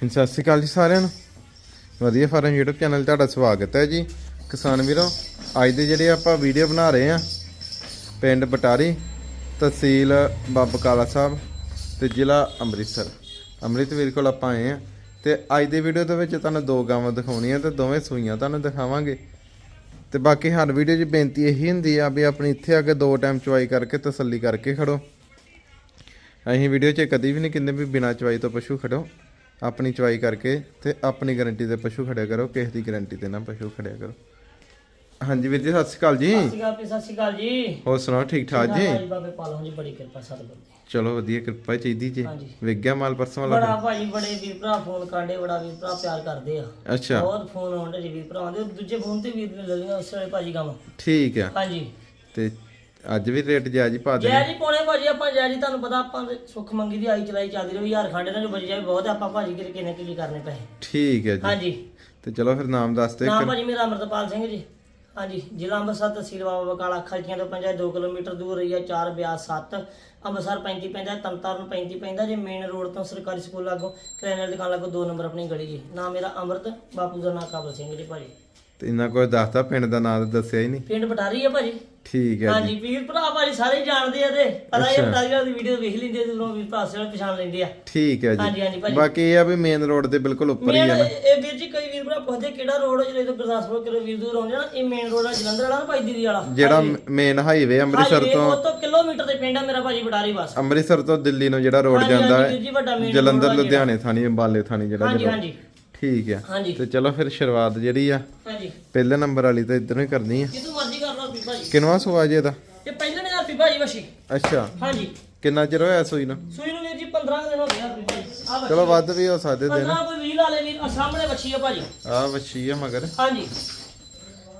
ਹਾਂਜੀ, ਸਤਿ ਸ਼੍ਰੀ ਅਕਾਲ ਜੀ ਸਾਰਿਆਂ ਨੂੰ। ਵਧੀਆ ਫਾਰਮ YouTube ਚੈਨਲ ਤੁਹਾਡਾ ਸਵਾਗਤ ਹੈ ਜੀ। ਕਿਸਾਨ ਵੀਰੋ ਅੱਜ ਦੇ ਜਿਹੜੇ ਆਪਾਂ ਵੀਡੀਓ ਬਣਾ ਰਹੇ ਆ ਪਿੰਡ ਬਟਾਰੀ ਤਹਿਸੀਲ ਬਾਬਾ ਕਾਲਾ ਸਾਹਿਬ ਤੇ ਜ਼ਿਲ੍ਹਾ ਅੰਮ੍ਰਿਤਸਰ। ਅੰਮ੍ਰਿਤਵੀਰ ਕੋਲ ਆਪਾਂ ਆਏ ਆ ਤੇ ਅੱਜ ਦੀ ਵੀਡੀਓ ਦੇ ਵਿੱਚ ਤੁਹਾਨੂੰ ਦੋ ਗਾਵਾਂ ਦਿਖਾਉਣੀਆਂ ਤੇ ਦੋਵੇਂ ਸੂਈਆਂ ਤੁਹਾਨੂੰ ਦਿਖਾਵਾਂਗੇ। ਤੇ ਬਾਕੀ ਹਰ ਵੀਡੀਓ 'ਚ ਬੇਨਤੀ ਇਹੀ ਹੁੰਦੀ ਆ ਵੀ ਆਪਣੀ ਇੱਥੇ ਆ ਕੇ ਦੋ ਟਾਈਮ ਚਵਾਈ ਕਰਕੇ ਤਸੱਲੀ ਕਰਕੇ ਖੜੋ। ਅਸੀਂ ਵੀਡੀਓ 'ਚ ਕਦੀ ਵੀ ਨਹੀਂ ਕਹਿੰਦੇ ਵੀ ਬਿਨਾਂ ਚਵਾਈ ਤੋਂ ਪਸ਼ੂ ਖੜੋ। ਆਪਣੀ ਚਵਾਈ ਕਰਕੇ ਤੇ ਆਪਣੀ ਗਾਰੰਟੀ ਦੇ ਪਸ਼ੂ ਖੜਿਆ ਕਰੋ ਕਿਸੇ ਦੀ ਗਾਰੰਟੀ ਤੇ ਨਾ ਪਸ਼ੂ ਖੜਿਆ ਕਰੋ। ਹਾਂਜੀ ਵੀਰ ਜੀ ਸਤਿ ਸ਼੍ਰੀ ਅਕਾਲ ਜੀ। ਸਤਿ ਸ਼੍ਰੀ ਅਕਾਲ ਜੀ, ਸਤਿ ਸ਼੍ਰੀ ਅਕਾਲ ਜੀ। ਹੋਰ ਸੁਣਾਓ ਠੀਕ ਠਾਕ ਜੀ? ਭਾਈ ਬਾਬੇ ਪਾਲੋ ਜੀ ਬੜੀ ਕਿਰਪਾ ਸਤਿਗੁਰ ਦੀ। ਚਲੋ ਵਧੀਆ ਕਿਰਪਾ ਚਾਹੀਦੀ ਜੀ। ਗਿਆ ਮਾਲ ਪਰਸੋਂ ਵਾਲਾ ਬੜਾ ਭਾਈ ਬੜੇ ਵੀਰ ਭਰਾ ਫੋਨ ਕਾਂਡੇ ਬੜਾ ਵੀਰ ਭਰਾ ਪਿਆਰ ਕਰਦੇ ਆ। ਅੱਛਾ। ਬਹੁਤ ਫੋਨ ਆਉਂਦੇ ਜੀ ਵੀਰ ਭਰਾ ਦੇ ਦੂਜੇ ਫੋਨ ਤੇ ਵੀਰ ਨੇ ਲੈ ਲਈਆਂ ਉਸ ਵੇਲੇ ਭਾਜੀ ਕੰਮ ਠੀਕ ਆ। ਹਾਂਜੀ। ਤੇ ਅੱਜ ਵੀ ਰੇਟ ਜਾਇਜ਼ ਪਾ ਦੇ ਜੈ ਜੀ ਪੌਣੇ ਭਾਜੀ ਆਪਾਂ ਜੈ ਜੀ ਤੁਹਾਨੂੰ ਪਤਾ ਆਪਾਂ ਦੇ ਸੁੱਖ ਮੰਗੀ ਦੀ ਆਈ ਚਲਾਈ ਚੱਲਦੀ ਰਹੀ ਯਾਰ ਖਾਂਡੇ ਨਾਲ ਬਜੀ ਜਾਵੇ ਬਹੁਤ ਆ, ਆਪਾਂ ਭਾਜੀ ਕਿਤੇ ਕਿੰਨੇ ਕੀ ਕਰਨੇ ਪਏ ਠੀਕ ਹੈ ਜੀ। ਹਾਂਜੀ। ਤੇ ਚਲੋ ਫਿਰ ਨਾਮ ਦੱਸ ਦੇ ਨਾਮ ਭਾਜੀ ਮੇਰਾ ਅਮਰਤਪਾਲ ਸਿੰਘ ਜੀ। ਹਾਂਜੀ ਜ਼ਿਲ੍ਹਾ ਅੰਮ੍ਰਿਤਸਰ ਤਹਿਸੀਲ ਬਾਬਾ ਬਕਾਲਾ ਖਲਚੀਆਂ ਤੋਂ ਪੰਜਾ 2 ਕਿਲੋਮੀਟਰ ਦੂਰ ਰਹੀ ਹੈ 4 ਬਿਆਸ 7 ਅੰਮ੍ਰਿਤਸਰ 35 ਪੈਂਦਾ ਤਰਨਤਾਰਨ 35 ਪੈਂਦਾ ਜੇ ਮੇਨ ਰੋਡ ਤੋਂ ਸਰਕਾਰੀ ਸਕੂਲ ਲਾਗੋ ਕਰਿਆਨੇ ਦੀ ਦੁਕਾਨ ਲਾਗੋ 2 ਨੰਬਰ ਆਪਣੀ ਗਲੀ ਜੀ। ਨਾਮ ਮੇਰਾ ਅਮਰਤ ਬਾਪੂ ਦਾ ਨਾਮ ਕਾਬਲ ਸਿੰਘ ਜੀ ਭਾਜੀ। ਤੇ ਇੰਨਾ ਕੋਈ ਦੱਸਦਾ ਪਿੰਡ ਦਾ ਨਾਮ ਤਾਂ ਦੱਸਿਆ ਹੀ ਨਹੀਂ। ਪਿੰਡ ਬਟਾਰੀ ਹੈ ਭਾਜੀ। ਠੀਕ ਹੈ ਜੀ। ਹਾਂਜੀ ਵੀਰ ਭਰਾ ਭਾਜੀ ਸਾਰੇ ਜਾਣਦੇ ਆ ਤੇ ਪਤਾ ਹੀ ਹੈ ਬਟਾਰੀ ਵਾਲੀ ਵੀਡੀਓ ਵੇਖ ਲੈਂਦੇ ਦੂਰੋਂ ਵੀਰ ਭਰਾ ਸਾਰੇ ਪਛਾਣ ਲੈਂਦੇ ਆ। ਠੀਕ ਹੈ ਹਾਂਜੀ ਜੀ। ਹਾਂਜੀ ਭਾਜੀ। ਬਾਕੀ ਇਹ ਆ ਵੀ ਮੇਨ ਰੋਡ ਦੇ ਬਿਲਕੁਲ ਉੱਪਰ ਹੀ ਮੇਨ ਆ ਨਾ। ਇਹ ਵੀਰ ਜੀ ਕਈ ਵੀਰ ਭਰਾ ਪੁੱਛਦੇ ਕਿਹੜਾ ਰੋਡ ਹੈ ਜਦੋਂ ਗੁਰਦਾਸਪੁਰ ਕਿਲੋ ਵੀਰ ਦੂਰ ਆਉਂਦੇ ਆ ਨਾ ਇਹ ਮੇਨ ਰੋਡ ਆ ਜਲੰਧਰ ਵਾਲਾ ਨਾ ਭਾਈ ਦੀਦੀ ਵਾਲਾ। ਜਿਹੜਾ ਮੇਨ ਹਾਈਵੇ ਅੰਮ੍ਰਿਤਸਰ ਤੋਂ ਉਹ ਤੋਂ ਕਿਲੋਮੀਟਰ ਦੇ ਪਿੰਡ ਆ ਮੇਰਾ ਭਾਜੀ ਬਟਾਰੀ ਬਸ। ਅੰਮ੍ਰਿਤਸਰ ਤੋਂ ਦਿੱਲੀ ਨੂੰ ਜਿਹੜਾ ਰੋਡ ਹਾਂਜੀ, ਜਾਂਦਾ ਹਾਂਜੀ ਵੀਰ ਜੀ, ਵੱਡਾ ਹੈ main ਜਲੰਧਰ road ਆ ਲੁਧਿਆਣੇ ਥਾਣੀ ਅੰਬਾਲੇ ਥਾਣੀ ਜਿਹੜਾ ਹਾਂਜੀ ਜਿਹੜਾ। ਹਾਂਜੀ। ਠੀਕ ਹਾਂਜੀ। ਤੇ ਚਲੋ ਫਿਰ ਸ਼ੁਰੂਆਤ ਜਿਹੜੀ ਆ ਹਾਂਜੀ। ਪਹਿਲੇ ਨੰਬਰ ਵਾਲੀ ਤਾਂ ਇਧਰੋਂ ਹੀ ਕਰਨੀ ਆ। ਕਿਤੋਂ ਮਰਜ਼ੀ ਕਰ ਲਓ ਪੀਪਾ ਜੀ। ਕਿੰਨਵਾ ਸਵਾ ਜੇ ਦਾ ਤੇ ਪਹਿਲੇ ਨੇ ਪੀਪਾ ਜੀ ਵਸ਼ੀ। ਅੱਛਾ। ਹਾਂਜੀ। ਕਿੰਨਾ ਚਿਰ ਹੋਇਆ ਸੂਈ ਨੂੰ? ਸੂਈ ਨੂੰ ਵੀਰ ਜੀ 15 ਕੁ ਦਿਨ ਹੋ ਗਏ ਆ ਪੀਪਾ ਜੀ। ਆ ਚਲੋ ਵੱਧ ਵੀ ਹੋ ਸਕਦੇ ਦਿਨ। 15 ਕੋਈ ਵੀਲ ਵਾਲੇ ਵੀਰ ਆ ਸਾਹਮਣੇ ਵੱਛੀ ਆ ਭਾਜੀ। ਆ ਵੱਛੀ ਆ ਮਗਰ। ਹਾਂਜੀ।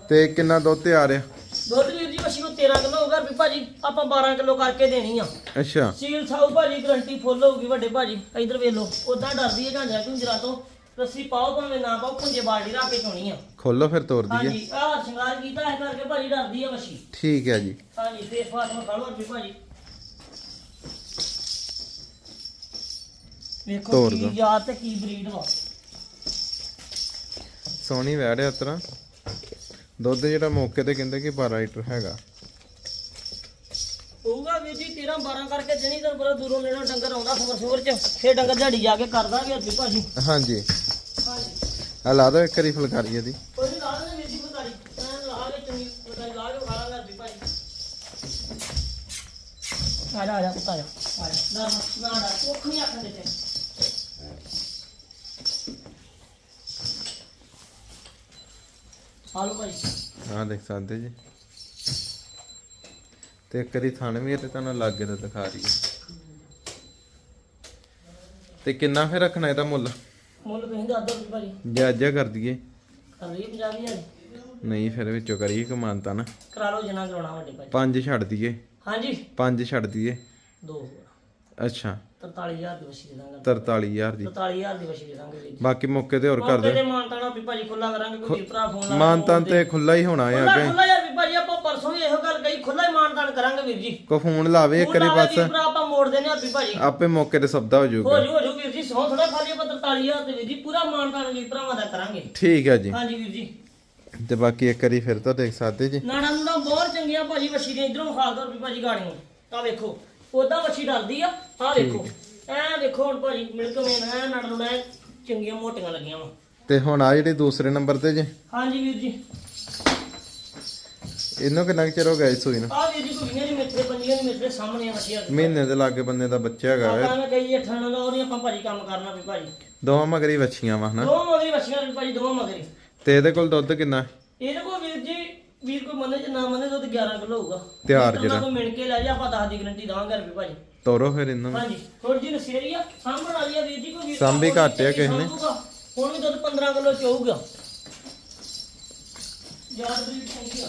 ਤੇ ਕਿੰਨਾ ਦੁੱਧ ਤੇ ਆ? ਰਿਹਾ ਦੁੱਧ ਵੀਰ ਜੀ ਵੱਛੀ ਕੋ 13 ਕਿਲੋ ਹੋਗਾ ਪੀਪਾ ਜੀ। ਆਪਾਂ 12 ਕਿਲੋ ਕਰਕੇ ਦੇਣੀ ਆ। ਅੱਛਾ। ਸੀਲ ਸਾਊ ਭਾਜੀ ਗਰੰਟੀ ਫੁੱਲ ਹੋਊਗੀ ਵੱਡੇ ਭਾਜੀ। ਇਧਰ ਵੇਖ ਲਓ ਉਦਾਂ ਡਰਦੀ ਹੈ ਝਾਂਜਾ ਝੁੰਜਰਾ ਤੋਂ। ਰੱਸੀ ਪਾਓ ਭਾਵੇਂ ਨਾ ਪਾਓ ਪੁੰਜੇ ਬਾਲਟੀ ਰੱਖ ਕੇ ਚੋਣੀ ਆ। ਖੋਲੋ ਫਿਰ ਤੋਰ ਦਈਏ। ਹਾਂਜੀ ਆਹ ਸ਼ਿੰਗਾਰ ਕੀਤਾ ਹੈ ਕਰਕੇ ਭਾਜੀ ਡਰਦੀ ਆ ਵੱਛੀ। ਠੀਕ ਹੈ ਜੀ। ਹਾਂਜੀ ਫੇਸ ਵਾਸ਼ ਲਓ ਜੀ ਭਾਜੀ। ਵੇਖੋ ਕੀ ਦਿਓ। ਯਾਦ ਤੇ ਕੀ ਬਰੀਡ ਵਾ। ਸੋਹਣੀ ਵੈੜ ਹੈ ਉਤਰਾ ਦੁੱਧ ਜਿਹੜਾ ਮੌਕੇ ਤੇ ਕਹਿੰਦੇ ਕਿ 12 ਲੀਟਰ ਹੈਗਾ। ਹੋਊਗਾ ਵੀਰ ਜੀ 13 12 ਕਰਕੇ ਜਣੀ ਤਾਂ ਬੜਾ ਦੂਰੋਂ ਨੇੜੋਂ ਡੰਗਰ ਆਉਂਦਾ ਸਵਰ ਚ। ਫੇਰ ਡੰਗਰ ਝਾੜੀ ਜਾ ਕੇ ਕਰਦਾ ਵੀ ਹੱਥੀ ਭਾਜੀ। ਹਾਂਜੀ। ਆ ਲਾ ਦੋ ਇੱਕ ਵਾਰੀ ਫੁਲਕਾਰੀ ਇਹਦੀ ਕੋਈ ਲਾ ਦੇ ਵੀਰ ਜੀ ਬਤਾਰੀ ਲਾ ਕੇ ਚੰਗੀ ਬਤਾਰੀ ਲਾ ਕੇ ਖਾ ਲਾਂਗਾ ਹੱਥੀ ਭਾਜੀ ਆ ਜਾ ਆ ਜਾ ਪੁੱਤ ਆ ਜਾ ਆ ਜਾ ਨਾ ਨਾ ਨਾ ਕੁੱਖ ਨਹੀਂ ਆਖਣ ਦੇ ਤੇ ਹਾਲੋ ਭਾਜੀ ਆਹ ਦੇਖ ਸਕਦੇ ਜੀ। ਤੇ ਇੱਕ ਵਾਰੀ ਥਣ ਵੀ ਹੈ ਤੇ ਤੁਹਾਨੂੰ ਲਾਗੇ ਤੋਂ ਦਿਖਾ ਰਹੀ ਹੈ ਤੇ ਕਿੰਨਾ ਫਿਰ ਰੱਖਣਾ ਇਹਦਾ ਮੁੱਲ? ਜਾਜਾ ਕਰ ਦਈਏ। ਨਹੀਂ ਫਿਰ ਵਿੱਚੋਂ ਕਰੀਏ ਕਮਾਨਤਾ ਨਾ। ਕਰਾ ਲਓ ਜਨਾ ਕਰਾਉਣਾ ਵੱਡੇ ਭਾਜੀ। ਪੰਜ ਛੱਡ ਦਈਏ। ਹਾਂਜੀ। ਪੰਜ ਛੱਡ ਦਈਏ। ਦੋ ਅੱਛਾ। 43000 ਦੀ ਵਸੀ ਦੇ ਦਾਂਗੇ। 43000 ਦੀ। 43000 ਦੀ ਵਸੀ ਦੇ ਦਾਂਗੇ ਜੀ। ਬਾਕੀ ਮੌਕੇ ਤੇ ਹੋਰ ਕਰ ਮੌਕੇ ਦੇ ਤੇ ਮਾਨਤਾਣਾ ਵੀ ਭਾਜੀ ਖੁੱਲਾ ਕਰਾਂਗੇ ਕੋਈ ਵੀਰ ਭਰਾ ਫੋਨ ਲਾ ਮਾਨਤਾਨ ਤੇ ਖੁੱਲਾ ਹੀ ਹੋਣਾ ਹੈ ਅੱਗੇ। ਖੁੱਲਾ ਯਾਰ ਵੀ ਭਾਜੀ ਆਪਾਂ ਪਰਸੋਂ ਵੀ ਇਹੋ ਗੱਲ ਕਹੀ ਖੁੱਲਾ ਹੀ ਮਾਨਤਾਨ ਕਰਾਂਗੇ ਵੀਰ ਜੀ। ਕੋ ਫੋਨ ਲਾਵੇ ਇੱਕ ਵਾਰੀ ਬਸ। ਆਪਾਂ ਮੋੜ ਦੇਨੇ ਆ ਵੀ ਭਾਜੀ। ਆਪੇ ਮੌਕੇ ਤੇ ਸਬਦਾ ਹੋ ਜਾਊਗਾ। ਠੀਕ ਹੈ ਜੀ। ਤੇ ਬਾਕੀ ਇੱਕ ਵਾਰੀ ਫਿਰ ਤਾਂ ਦੇਖ ਸਕਦੇ ਜੀ। ਨਾੜਾ ਨੂੜਾ ਬਹੁਤ ਚੰਗੀਆਂ ਭਾਜੀ ਵੱਛੀ ਦੇ ਇਧਰੋਂ ਖਾਲ ਦੋ ਵੀ ਭਾਜੀ ਗਾੜੀਆਂ। ਤਾਂ ਵੇਖੋ ਉਦਾਂ ਵੱਛੀ ਡਰਦੀ ਆ ਆ ਵੇਖੋ। ਐ ਵੇਖੋ ਹੁਣ ਭਾਜੀ ਮਿਲਕ ਮੇਨ ਐ ਨਾੜਾ ਨੂੜਾ ਚੰਗੀਆਂ ਮੋਟੀਆਂ ਲੱਗੀਆਂ ਵਾ। ਤੇ ਹੁਣ ਆ ਜਿਹੜੇ ਦੂਸਰੇ ਨੰਬਰ ਤੇ ਜੀ। ਹਾਂਜੀ ਵੀਰ ਜੀ। ਇਹਨੂੰ ਕਿੰਨਾ ਕੁ ਚਿਰ ਹੋ ਗਿਆ ਇਸ ਸੂਈ ਨੂੰ? ਆ ਵੀਰ ਜੀ ਕੋਈ ਨਹੀਂ ਮਿੱਤਰੇ ਪੰਜੀਆਂ ਦੀ ਮਿੱਤਰੇ ਸਾਹਮਣੇ ਆ ਵਸ਼ੀਆਂ ਮਹੀਨੇ ਦੇ ਲਾਗੇ ਬੰਦੇ ਦਾ ਬੱਚਾ ਹੈਗਾ ਵਾ। ਆਪਾਂ ਨੇ ਕਹੀ ਠਾਣਾ ਦਾ ਉਹਦੀ ਆਪਾਂ ਭਾਜੀ ਕੰਮ ਕਰਨਾ ਵੀ ਭਾਜੀ। ਦੋਵਾਂ ਮਗਰੀ ਵੱਛੀਆਂ ਵਾ ਹਨਾ? ਦੋ ਮਗਰੀ ਵਸ਼ੀਆਂ ਵੀ ਭਾਜੀ ਦੋ ਮਗਰੀ ਤੇ ਇਹਦੇ ਕੋਲ ਦੁੱਧ ਕਿੰਨਾ? ਇਹਦੇ ਕੋਲ ਵੀਰ ਜੀ ਵੀਰ ਕੋਈ ਮੰਨੇ ਜੇ ਨਾ ਮੰਨੇ ਤਾਂ ਉਹਦੇ 11 ਕਿਲੋ ਹੋਊਗਾ। ਤਿਆਰ ਜਿਹੜਾ। ਕੋਈ ਮਿਣ ਕੇ ਲੈ ਜਾ ਆਪਾਂ 10 ਦੀ ਗਰੰਟੀ ਦਵਾਂਗੇ ਰੁਪਏ ਭਾਜੀ। ਤੋਰੋ ਫਿਰ ਇਹਨੂੰ। ਹਾਂਜੀ ਥੋੜੀ ਜਿਹੀ ਨਸੇਰੀ ਆ ਸਾਂਭਣ ਵਾਲੀ ਆ ਵੀਰ ਜੀ ਕੋਈ ਵੀਰ ਸਾਂਭੀ ਘੱਟ ਆ ਕਿਸੇ ਨੇ। ਸਾਂਭੂਗਾ। ਹੁਣ ਵੀ ਦੁੱਧ 15 ਕਿਲੋ ਚੋਊਗਾ ਯਾਰ ਬਰੀਡ ਚੰਗੀ ਆ।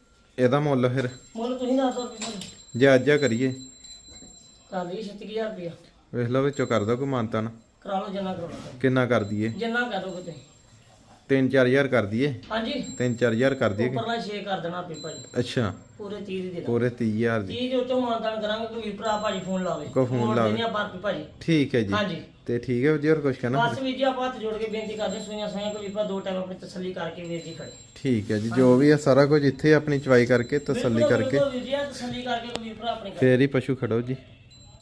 ਇਹਦਾ ਮੁੱਲ ਫਿਰ? ਮੁੱਲ ਤੁਸੀਂ ਦੱਸ ਦਿਓ ਭਾਜੀ ਜੇ ਅੱਜ ਆ ਕਰੀਏ। ਕਰ ਲਈ 36000 ਰੁਪਇਆ। ਵੇਖ ਲਓ ਵਿੱਚੋਂ ਕਰ ਦੋ ਕੋਈ ਮਾਨਤਾ ਨਾ। ਕਰਾ ਲਓ ਜਿੰਨਾ ਕਰਾਉਣਾ। ਕਿੰਨਾ ਕਰ ਦਈਏ? ਜਿੰਨਾ ਕਰੋਗੇ ਤੁਸੀਂ 3-4000 ਕਰ ਦਈਏ। ਹਾਂਜੀ। 3-4000 ਕਰ ਦਈਏ ਕਿ- ਉੱਪਰਲਾ 6 ਕਰ ਦੇਣਾ ਆਪੇ ਭਾਜੀ। ਅੱਛਾ। ਪੂਰੇ 30 ਦੀ ਦੇ ਦਾਂ ਪੂਰੇ 30000 ਦੀ। 30 ਦੇ ਉੱਤੋਂ ਮਾਨਦਾਨ ਕਰਾਂਗੇ ਕੋਈ ਭਰਾ ਭਾਜੀ ਫੋਨ ਲਾਵੇ। ਕੋਈ ਫੋਨ ਲਾਵੇ। ਦੇਣੀ ਆਪਾਂ ਆਪੇ ਭਾਜੀ। ਠੀਕ ਹੈ ਜੀ। ਹਾਂਜੀ। ਤੇ ਠੀਕ ਹੈ ਜੀ ਹੋਰ ਕੁਝ ਕਹਿਣਾ? ਬਸ ਵੀਰ ਜੀ ਆਪਾਂ ਹੱਥ ਜੋੜ ਕੇ ਬੇਨਤੀ ਕਰਦੇ ਸੂਈਆਂ ਸਾਈਆਂ ਕੋਈ ਭਰਾ ਦੋ ਟਾਈਮ ਆਪਣੀ ਤਸੱਲੀ ਕਰਕੇ ਵੀਰ ਜੀ ਖੜੇ। ਠੀਕ ਹੈ ਜੀ ਜੋ ਵੀ ਹੈ ਸਾਰਾ ਕੁਝ ਇੱਥੇ ਆਪਣੀ ਚਵਾਈ ਕਰਕੇ ਤਸੱਲੀ ਕਰਕੇ। ਜੀ ਤਸੱਲੀ ਕੋਈ ਆਪਣੇ। ਫੇਰ ਹੀ ਪਸ਼ੂ ਖੜੋ ਜੀ।